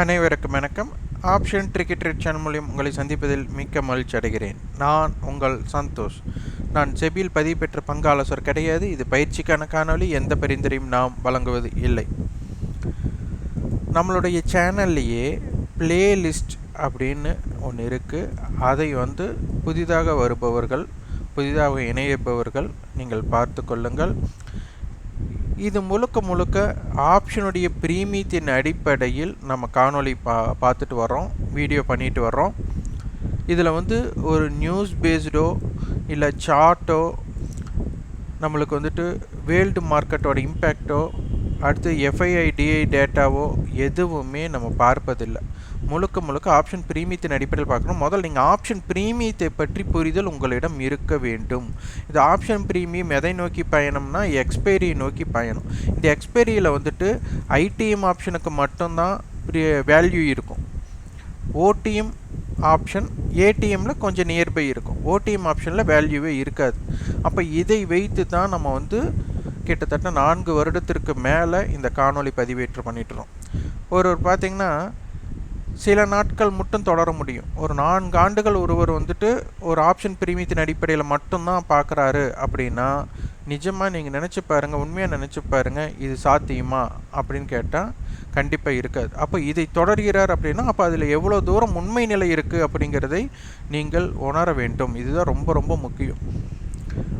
அனைவருக்கும் வணக்கம். Option cricket rate channel மூலியம் உங்களை சந்திப்பதில் மிக்க மகிழ்ச்சி அடைகிறேன். நான் உங்கள் சந்தோஷ். நான் செபியில் பதிவு பெற்ற பங்காலோசர் கிடையாது. இது பயிற்சிக்கான காணொளி. எந்த பரிந்துரையும் நாம் வழங்குவது இல்லை. நம்மளுடைய சேனல்லையே பிளேலிஸ்ட் அப்படின்னு ஒன்று இருக்குது அதை வந்து புதிதாக வருபவர்கள் புதிதாக இணையப்பவர்கள் நீங்கள் பார்த்து கொள்ளுங்கள். இது முழுக்க முழுக்க ஆப்ஷனுடைய பிரீமியத்தின் அடிப்படையில் நம்ம காணொளி பா பார்த்துட்டு வரோம் வீடியோ பண்ணிட்டு வர்றோம். இதில் வந்து ஒரு நியூஸ் பேஸ்டோ இல்லை சார்ட்டோ நம்மளுக்கு வந்துட்டு வேர்ல்டு மார்க்கெட்டோட இம்பேக்டோ அடுத்து எஃப்ஐஐடிஐ டேட்டாவோ எதுவுமே நம்ம பார்ப்பதில்லை. முழுக்க முழுக்க ஆப்ஷன் பிரீமியத்தின் அடிப்படையில் பார்க்கணும். முதல்ல நீங்கள் ஆப்ஷன் பிரீமியத்தை பற்றி புரிதல் உங்களிடம் இருக்க வேண்டும். இது ஆப்ஷன் பிரீமியம் எதை நோக்கி பயணம்னா எக்ஸ்பைரியை நோக்கி பயணம். இந்த எக்ஸ்பைரியில் வந்துட்டு ஐடிஎம் ஆப்ஷனுக்கு மட்டும்தான் வேல்யூ இருக்கும். ஓடிஎம் ஆப்ஷன் ஏடிஎம்மில் கொஞ்சம் நியர்பை இருக்கும். ஓடிஎம் ஆப்ஷனில் வேல்யூவே இருக்காது. அப்போ இதை வைத்து தான் நம்ம வந்து கிட்டத்தட்ட நான்கு வருடத்திற்கு மேலே இந்த காணொளி பதிவேற்று பண்ணிட்டுறோம் ஒரு ஒரு பார்த்திங்கன்னா சில நாட்கள் மட்டும் தொடர முடியும். ஒரு நான்கு ஆண்டுகள் ஒருவர் வந்துட்டு ஒரு ஆப்ஷன் பிரீமியத்தின் அடிப்படையில் மட்டும்தான் பார்க்குறாரு அப்படின்னா நிஜமாக நீங்கள் நினச்சி பாருங்கள் உண்மையாக நினச்சி பாருங்கள் இது சாத்தியமா அப்படின்னு கேட்டால் கண்டிப்பாக இருக்காது. அப்போ இதை தொடர்கிறார் அப்படின்னா அப்போ அதில் எவ்வளோ தூரம் உண்மை நிலை இருக்குது அப்படிங்கிறதை நீங்கள் உணர வேண்டும். இதுதான் ரொம்ப ரொம்ப முக்கியம்.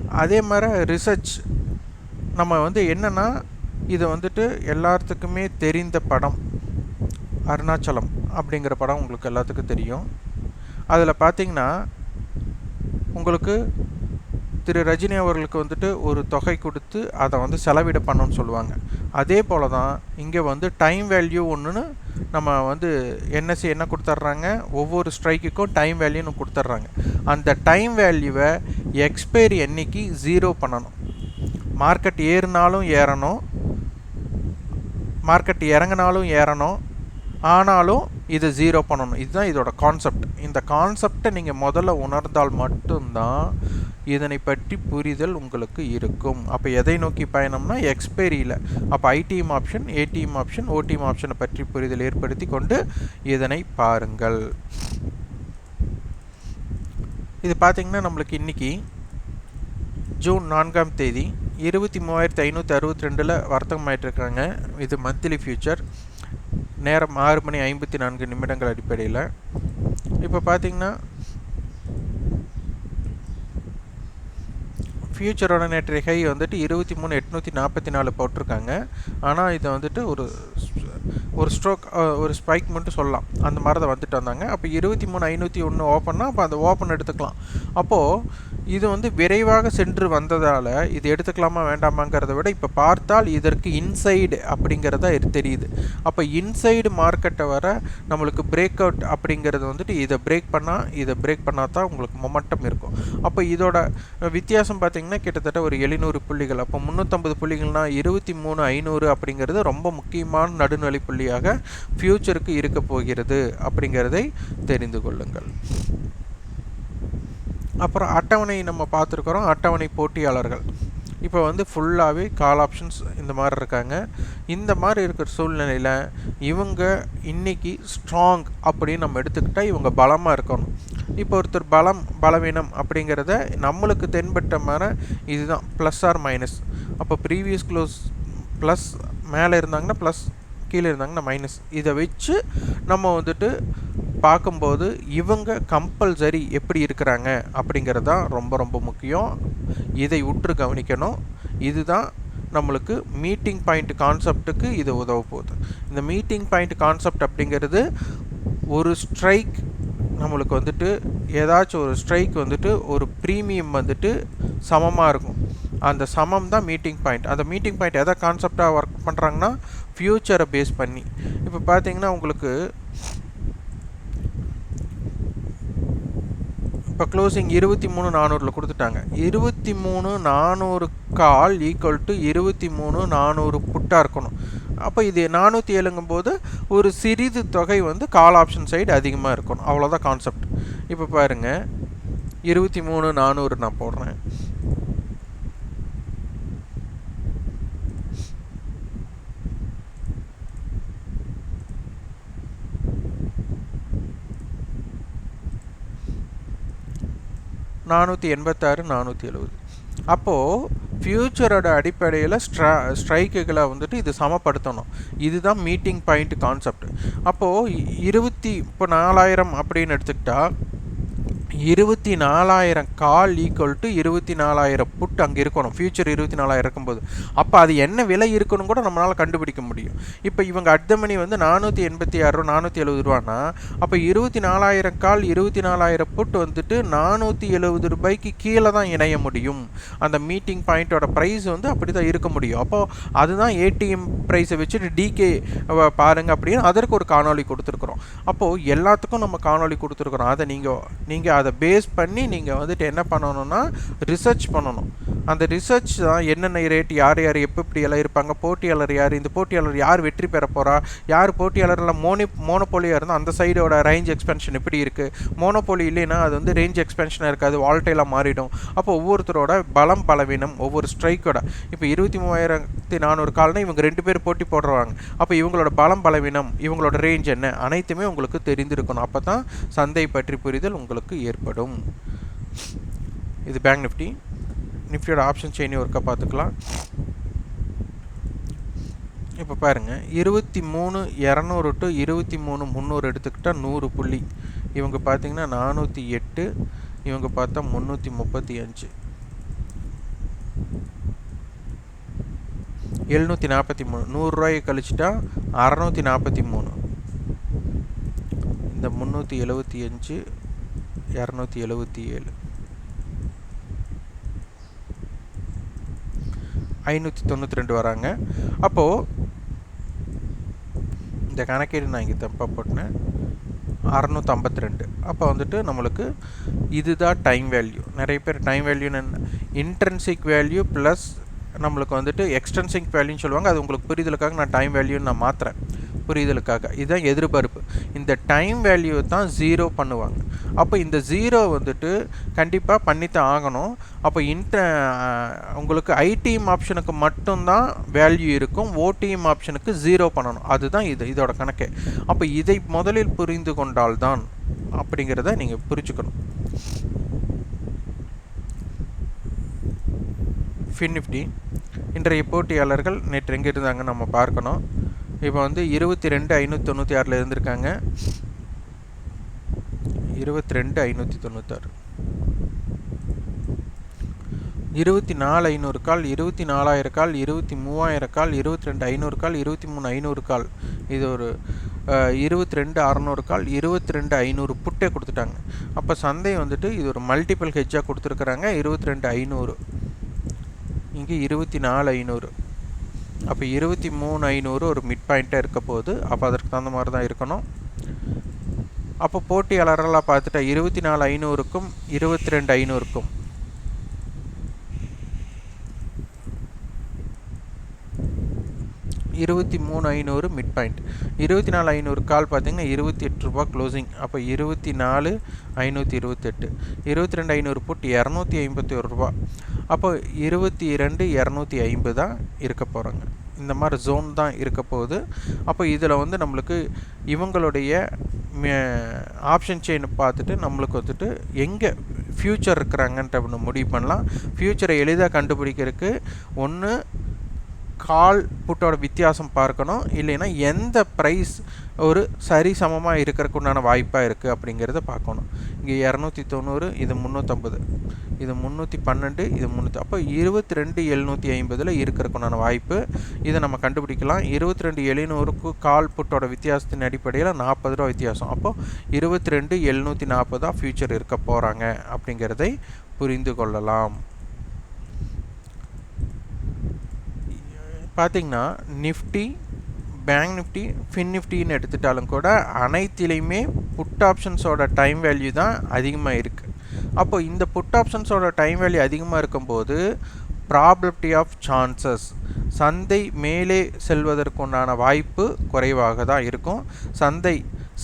அதே மாதிரி ரிசர்ச் நம்ம வந்து என்னென்னா இது வந்துட்டு எல்லாத்துக்குமே தெரிந்த படம். அருணாச்சலம். அப்படிங்கிற படம் உங்களுக்கு எல்லாத்துக்கும் தெரியும். அதில் பார்த்தீங்கன்னா உங்களுக்கு திரு ரஜினி அவர்களுக்கு வந்துட்டு ஒரு தொகை கொடுத்து அதை வந்து செலவிட பண்ணணும்னு சொல்லுவாங்க. அதே போல் தான் இங்கே வந்து டைம் வேல்யூ ஒன்றுன்னு நம்ம வந்து என்எஸ்சி என்ன கொடுத்துட்றாங்க ஒவ்வொரு ஸ்ட்ரைக்குக்கும் டைம் வேல்யூன்னு கொடுத்துட்றாங்க அந்த டைம் வேல்யூவை எக்ஸ்பைரி எண்ணிக்கு ஜீரோ பண்ணணும். மார்க்கெட் ஏறினாலும் ஏறணும். மார்க்கெட் இறங்கினாலும் ஏறணும். ஆனாலும் இதை ஜீரோ பண்ணணும். இதுதான் இதோட கான்செப்ட் இந்த கான்செப்டை நீங்கள் முதல்ல உணர்ந்தால் மட்டும்தான் இதனை பற்றி புரிதல் உங்களுக்கு இருக்கும். அப்போ எதை நோக்கி பயணம்னா எக்ஸ்பைரியில் அப்போ ITM option ATM option OTM ஆப்ஷனை பற்றி புரிதல் ஏற்படுத்தி கொண்டு இதனை பாருங்கள். இது பார்த்திங்கன்னா நம்மளுக்கு இன்றைக்கி ஜூன் நான்காம் தேதி இருபத்தி மூவாயிரத்தி ஐநூற்றி அறுபத்தி ரெண்டில் வர்த்தகம் ஆகிட்டுருக்காங்க இது மந்த்லி ஃபியூச்சர் நேரம் ஆறு மணி ஐம்பத்தி நான்கு நிமிடங்கள் அடிப்படையில். இப்போ பார்த்தீங்கன்னா ஃப்யூச்சரோட நேற்றைய ஹை வந்துட்டு இருபத்தி மூணு எட்நூற்றி நாற்பத்தி நாலு போட்டிருக்காங்க. ஆனால் இதை வந்துட்டு ஒரு ஒரு ஸ்ட்ரோக் ஒரு ஸ்பைக் மட்டும் சொல்லலாம். அந்த மாதிரி தான் வந்துட்டு வந்தாங்க அப்போ இருபத்தி மூணு ஐநூற்றி ஒன்று ஓப்பன்னா அப்போ அந்த ஓப்பன் எடுத்துக்கலாம். அப்போது இது வந்து விரைவாக சென்று வந்ததால் இது எடுத்துக்கலாமா வேண்டாமாங்கிறத விட இப்போ பார்த்தால் இதற்கு இன்சைடு அப்படிங்கிறதா தெரியுது. அப்போ இன்சைடு மார்க்கெட்டை வர நம்மளுக்கு பிரேக் அவுட் அப்படிங்கிறது வந்துட்டு இதை பிரேக் பண்ணால் இதை பிரேக் பண்ணால் தான் உங்களுக்கு மொமெண்டம் இருக்கும். அப்போ இதோட வித்தியாசம் பார்த்திங்கன்னா கிட்டத்தட்ட ஒரு எழுநூறு புள்ளிகள். அப்போ முந்நூற்றம்பது புள்ளிகள்னால் இருபத்தி மூணு ஐநூறு அப்படிங்கிறது ரொம்ப முக்கியமான நடுநிலை வழியாக ஃப்யூச்சருக்கு இருக்க போகிறது அப்படிங்கிறதை தெரிந்து கொள்ளுங்கள். அப்புறம் அட்டவணை நம்ம பார்த்துருக்குறோம் அட்டவணை போட்டியாளர்கள். இப்போ வந்து ஃபுல்லாகவே கால் ஆப்ஷன்ஸ் இந்த மாதிரி இருக்காங்க. இந்த மாதிரி இருக்கிற சூழ்நிலையில் இவங்க இன்றைக்கி ஸ்ட்ராங் அப்படின்னு நம்ம எடுத்துக்கிட்டால் இவங்க பலமாக இருக்கணும். இப்போ ஒருத்தர் பலம் பலவீனம் அப்படிங்கிறத நம்மளுக்கு தென்பட்ட மாதிரி இதுதான் ப்ளஸ் ஆர் மைனஸ் அப்போ ப்ரீவியஸ் க்ளோஸ் ப்ளஸ் மேலே இருந்தாங்கன்னா ப்ளஸ் கீழே இருந்தாங்கன்னா மைனஸ் இதை வச்சு நம்ம வந்துட்டு பார்க்கும்போது இவங்க கம்பல்சரி எப்படி இருக்கிறாங்க அப்படிங்கிறது தான் ரொம்ப ரொம்ப முக்கியம். இதை உற்று கவனிக்கணும். இதுதான் நம்மளுக்கு மீட்டிங் பாயிண்ட் கான்செப்டுக்கு இது உதவ போகுது. இந்த மீட்டிங் பாயிண்ட் கான்செப்ட் அப்படிங்கிறது ஒரு ஸ்ட்ரைக் நம்மளுக்கு வந்துட்டு ஏதாச்சும் ஒரு ஸ்ட்ரைக் வந்துட்டு ஒரு ப்ரீமியம் வந்துட்டு சமமாக இருக்கும். அந்த சமம் தான் மீட்டிங் பாயிண்ட் அந்த மீட்டிங் பாயிண்ட் எதை கான்செப்டாக ஒர்க் பண்ணுறாங்கன்னா ஃப்யூச்சரை பேஸ் பண்ணி. இப்போ பார்த்தீங்கன்னா உங்களுக்கு இப்போ க்ளோசிங் இருபத்தி மூணு நானூறில் கொடுத்துட்டாங்க. இருபத்தி மூணு நானூறு கால் ஈக்குவல் டு இருபத்தி மூணு நானூறு புட்டாக இருக்கணும். அப்போ இது நானூற்றி ஏழுங்கும் போது ஒரு சிறிது தொகை வந்து கால் ஆப்ஷன் சைடு அதிகமாக இருக்கணும். அவ்வளோதான் கான்செப்ட் இப்போ பாருங்கள் இருபத்தி மூணு நானூறு நான் போடுறேன். நானூற்றி எண்பத்தாறு நானூற்றி எழுபது அப்போது ஃப்யூச்சரோட அடிப்படையில் ஸ்ட்ரா ஸ்ட்ரைக்குகளை வந்துட்டு இது சமப்படுத்தணும். இதுதான் மீட்டிங் பாயிண்ட் கான்செப்ட் அப்போது இருபத்தி இப்போ நாலாயிரம் அப்படின்னு எடுத்துக்கிட்டால் இருபத்தி நாலாயிரம் கால் ஈக்குவல் டு இருபத்தி நாலாயிரம் புட் அங்கே இருக்கணும். ஃபியூச்சர் இருபத்தி நாலாயிரம் இருக்கும்போது. அப்போ அது என்ன விலை இருக்கணும் கூட நம்மளால் கண்டுபிடிக்க முடியும். இப்போ இவங்க அடுத்த மணி வந்து நானூற்றி எண்பத்தி ஆறு ரூபா நானூற்றி எழுபது ரூபான்னா அப்போ இருபத்தி நாலாயிரம் கால் இருபத்தி நாலாயிரம் புட் வந்துட்டு நானூற்றி எழுபது ரூபாய்க்கு கீழே தான் இணைய முடியும். அந்த மீட்டிங் பாயிண்ட்டோட ப்ரைஸ் வந்து அப்படி தான் இருக்க முடியும். அப்போது அதுதான் ஏடிஎம் ப்ரைஸை வச்சுட்டு டிகே பாருங்க அப்படின்னு அதற்கு ஒரு காணொளி கொடுத்துருக்குறோம். அப்போது எல்லாத்துக்கும் நம்ம காணொளி கொடுத்துருக்குறோம். அதை நீங்கள் நீங்கள் அதை பேஸ் பண்ணி நீங்கள் வந்துட்டு என்ன பண்ணணும்னா ரிசர்ச் பண்ணணும். அந்த ரிசர்ச் தான் என்னென்ன ரேட் யார் யார் எப்போ இப்படி எல்லாம் இருப்பாங்க போட்டியாளர் யார் இந்த போட்டியாளர் யார் வெற்றி பெற போகிறா யார் போட்டியாளர்லாம் மோனி மோனோபோலியாக இருந்தால் அந்த சைடோட ரேஞ்ச் எக்ஸ்பென்ஷன் எப்படி இருக்குது மோனோபோலி இல்லைன்னா அது வந்து ரேஞ்ச் எக்ஸ்பென்ஷனாக இருக்காது வால்டைலாக மாறிடும். அப்போ ஒவ்வொருத்தரோட பலம் பலவீனம் ஒவ்வொரு ஸ்ட்ரைக்கோட இப்போ இருபத்தி மூவாயிரத்தி நானூறு கால்னா இவங்க ரெண்டு பேர் போட்டி போடுறாங்க. அப்போ இவங்களோட பலம் பலவீனம் இவங்களோட ரேஞ்ச் என்ன? அனைத்துமே உங்களுக்கு தெரிந்திருக்கணும். அப்போ தான் சந்தை பற்றி புரிதல் உங்களுக்கு ஏற்படும் இது பேங்க் நிஃப்டி நிஃப்டியோட ஆப்ஷன் செயின் ஒர்க்கை பார்த்துக்கலாம். இப்போ பாருங்கள் இருபத்தி மூணு இரநூறு டு இருபத்தி மூணு முந்நூறு எடுத்துக்கிட்டால் நூறு புள்ளி. இவங்க பார்த்தீங்கன்னா நானூற்றி எட்டு இவங்க பார்த்தா முந்நூற்றி முப்பத்தி அஞ்சு. எழுநூற்றி நாற்பத்தி மூணு. நூறுரூவாயை கழிச்சிட்டா அறநூற்றி நாற்பத்தி மூணு. இந்த முந்நூற்றி எழுபத்தி அஞ்சு இரநூத்தி எழுபத்தி ஏழு. ஐநூற்றி தொண்ணூற்றி ரெண்டு வராங்க. அப்போது இந்த கணக்கீடு நான் இங்கே தப்பாக போட்டினேன் அறநூற்றம்பத்தி ரெண்டு. அப்போ வந்துட்டு நம்மளுக்கு இதுதான் டைம் வேல்யூ நிறைய பேர் டைம் வேல்யூன்னு இன்ட்ரென்சிக் வேல்யூ ப்ளஸ் நம்மளுக்கு வந்துட்டு எக்ஸ்டென்சிக் வேல்யூன்னு சொல்லுவாங்க. அது உங்களுக்கு புரிதலுக்காக நான் டைம் வேல்யூன்னு நான் மாற்றுறேன் புரிதலுக்காக. இதுதான் எதிர்பார்ப்பு. இந்த டைம் வேல்யூ தான் ஜீரோ பண்ணுவாங்க. அப்போ இந்த ஜீரோ வந்துட்டு கண்டிப்பாக பண்ணித்தான் ஆகணும். அப்போ இன்ட உங்களுக்கு ஐடிஎம் ஆப்ஷனுக்கு மட்டும்தான் வேல்யூ இருக்கும். ஓடிஎம் ஆப்ஷனுக்கு ஜீரோ பண்ணணும். அதுதான் இது இதோட கணக்கு. அப்போ இதை முதலில் புரிந்து கொண்டால்தான் அப்படிங்கிறத நீங்கள் புரிஞ்சுக்கணும். ஃபின் நிஃப்டி இன்றைய போட்டியாளர்கள் நேற்று எங்கே இருந்தாங்க நம்ம பார்க்கணும். இப்போ வந்து இருபத்தி ரெண்டு ஐநூற்றி தொண்ணூற்றி ஆறில் இருந்திருக்காங்க. இருபத்தி ரெண்டு ஐநூற்றி தொண்ணூத்தாறு. இருபத்தி நாலு ஐநூறு கால் இருபத்தி நாலாயிரம் கால் இருபத்தி மூவாயிரம் கால் இருபத்தி ரெண்டு ஐநூறு கால் இருபத்தி மூணு ஐநூறு கால். இது ஒரு இருபத்தி ரெண்டு அறநூறு கால் இருபத்தி ரெண்டு ஐநூறு புட்டே கொடுத்துட்டாங்க. அப்போ சந்தை வந்துட்டு இது ஒரு மல்டிபிள் ஹெஜ்ஜாக கொடுத்துருக்குறாங்க. இருபத்தி ரெண்டு ஐநூறு. இங்கே இருபத்தி நாலு ஐநூறு. அப்போ இருபத்தி மூணு ஐநூறு ஒரு மிட் பாயிண்ட்டாக இருக்க போகுது அப்போ அதற்கு தகுந்த மாதிரி தான் இருக்கணும். அப்போ போட்டியாளரெல்லாம் பார்த்துட்டா இருபத்தி நாலு ஐநூறுக்கும் இருபத்தி ரெண்டு ஐநூறுக்கும். இருபத்தி மூணு ஐநூறு மிட் பாயிண்ட் இருபத்தி நாலு ஐநூறு கால் பார்த்தீங்கன்னா இருபத்தி எட்டு ரூபா க்ளோசிங் அப்போ இருபத்தி நாலு ஐநூற்றி இருபத்தெட்டு. இருபத்தி ரெண்டு ஐநூறு புட் இரநூத்தி ஐம்பத்தி ஒரு ரூபா அப்போ இருபத்தி ரெண்டு இரநூத்தி ஐம்பது தான் இருக்க போகிறாங்க இந்த மாதிரி ஜோன் தான் இருக்க போகுது. அப்போ இதில் வந்து நம்மளுக்கு இவங்களுடைய ஆப்ஷன் செயின் பார்த்துட்டு நம்மளுக்கு வந்துட்டு எங்கே ஃப்யூச்சர் இருக்கிறாங்கன்ட்டு அப்படின்னு முடிவு பண்ணலாம். ஃப்யூச்சரை எளிதாக கண்டுபிடிக்கிறதுக்கு ஒன்று கால் புட்டோட வித்தியாசம் பார்க்கணும். இல்லைன்னா எந்த ப்ரைஸ் ஒரு சரி சமமாக இருக்கிறதுக்கு உண்டான வாய்ப்பாக இருக்குது அப்படிங்கிறத பார்க்கணும். இங்கே இரநூத்தி தொண்ணூறு இது முந்நூற்றம்பது இது முந்நூற்றி பன்னெண்டு இது முந்நூற்றி அப்போ இருபத்தி ரெண்டு எழுநூற்றி ஐம்பதில் இருக்கிறதுக்குண்டான வாய்ப்பு. இதை நம்ம கண்டுபிடிக்கலாம். இருபத்தி ரெண்டு எழுநூறுக்கு கால் புட்டோட வித்தியாசத்தின் அடிப்படையில் நாற்பது ரூபா வித்தியாசம். அப்போது இருபத்தி ரெண்டு எழுநூற்றி நாற்பது தான் ஃப்யூச்சர் இருக்க போகிறாங்க அப்படிங்கிறதை புரிந்து கொள்ளலாம். பார்த்திங்கன்னா நிஃப்டி பேங்க் நிஃப்டி ஃபின் நிஃப்டின்னு எடுத்துட்டாலும் கூட அனைத்திலையுமே புட் ஆப்ஷன்ஸோட டைம் வேல்யூ தான் அதிகமாக இருக்குது அப்போ இந்த புட் ஆப்ஷன்ஸோட டைம் வேல்யூ அதிகமாக இருக்கும்போது ப்ராபபிலிட்டி ஆஃப் சான்சஸ் சந்தை மேலே செல்வதற்குண்டான வாய்ப்பு குறைவாக தான் இருக்கும். சந்தை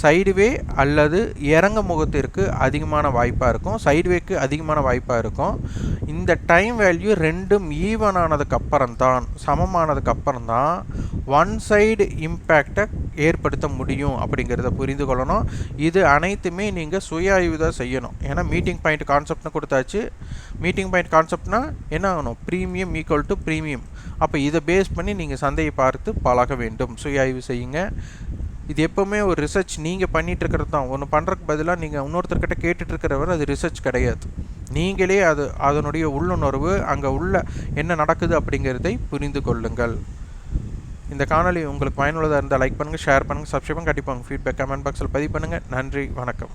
சைடுவே அல்லது இறங்க முகத்திற்கு அதிகமான வாய்ப்பாக இருக்கும். சைடுவேக்கு அதிகமான வாய்ப்பாக இருக்கும். இந்த டைம் வேல்யூ ரெண்டும் ஈவன் ஆனதுக்கு தான் சமமானதுக்கு தான் ஒன் சைடு இம்பேக்டை ஏற்படுத்த முடியும் அப்படிங்கிறத புரிந்து கொள்ளணும். இது அனைத்துமே நீங்கள் சுய ஆய்வு தான் செய்யணும். ஏன்னா மீட்டிங் பாயிண்ட் கான்செப்ட்னு கொடுத்தாச்சு. மீட்டிங் பாயிண்ட் கான்செப்ட்னா என்ன ஆகணும்? ப்ரீமியம் ஈக்குவல் டு ப்ரீமியம் அப்போ இதை பேஸ் பண்ணி நீங்கள் சந்தையை பார்த்து பழக வேண்டும். சுய ஆய்வு செய்யுங்க. இது எப்போவுமே ஒரு ரிசர்ச் நீங்கள் பண்ணிகிட்டு இருக்கிறது தான். ஒன்று பண்ணுறக்கு பதிலாக நீங்கள் இன்னொருத்தர்கிட்ட கேட்டுட்டு இருக்கிறவர் அது ரிசர்ச் கிடையாது. நீங்களே அது அதனுடைய உள்ளுணர்வு அங்கே உள்ள என்ன நடக்குது அப்படிங்கிறதை புரிந்து கொள்ளுங்கள். இந்த காணொலி உங்களுக்கு பயனுள்ளதாக இருந்தால் லைக் பண்ணுங்கள் ஷேர் பண்ணுங்கள் சப்ஸ்கிரைப் பண்ணுங்கள் கண்டிப்பாக உங்கள் ஃபீட்பேக் கமெண்ட் பாக்ஸில் பதிவு பண்ணுங்கள் நன்றி வணக்கம்.